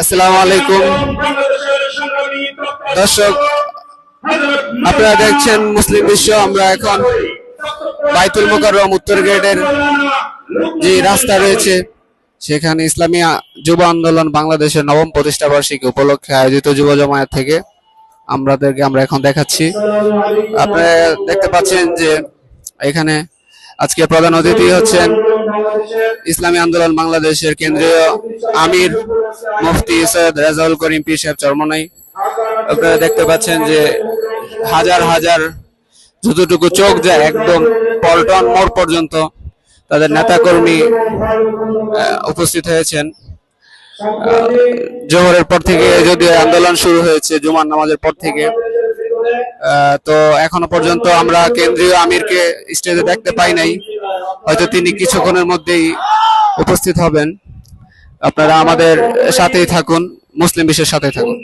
আসসালামু আলাইকুম। দর্শক, আপনারা দেখছেন মুসলিম বিশ্ব, আমরা এখন বাইতুল মোকাররম উত্তর গেটের যে রাস্তা রয়েছে, সেখানে ইসলামী যুব আন্দোলন বাংলাদেশের নবম প্রতিষ্ঠা বার্ষিকী উপলক্ষে আয়োজিত যুব জমায়েত থেকে আমাদেরকে আমরা এখন দেখাচ্ছি। আপনারা দেখতে পাচ্ছেন যে এখানে আজকে প্রধান অতিথি হচ্ছেন ইসলামী আন্দোলন বাংলাদেশের কেন্দ্রীয় আমির মুফতি সৈয়দ রেজাউল করিম পি সাহেব চরমনাই। আপনারা দেখতে পাচ্ছেন যে হাজার হাজার যতটুকু চোখ যায় একদম পল্টন মোড় পর্যন্ত তাদের নেতাকর্মী উপস্থিত হয়েছেন। জোহরের পর থেকে যদিও আন্দোলন শুরু হয়েছে, জুমার নামাজের পর থেকে তো এখনও পর্যন্ত আমরা কেন্দ্রীয় আমিরকে স্টেজে দেখতে পাই নাই। হয়তো তিনি কিছুক্ষণের মধ্যেই উপস্থিত হবেন। আপনারা আমাদের সাথেই থাকুন মুসলিম বিশ্বের সাথেই থাকুন।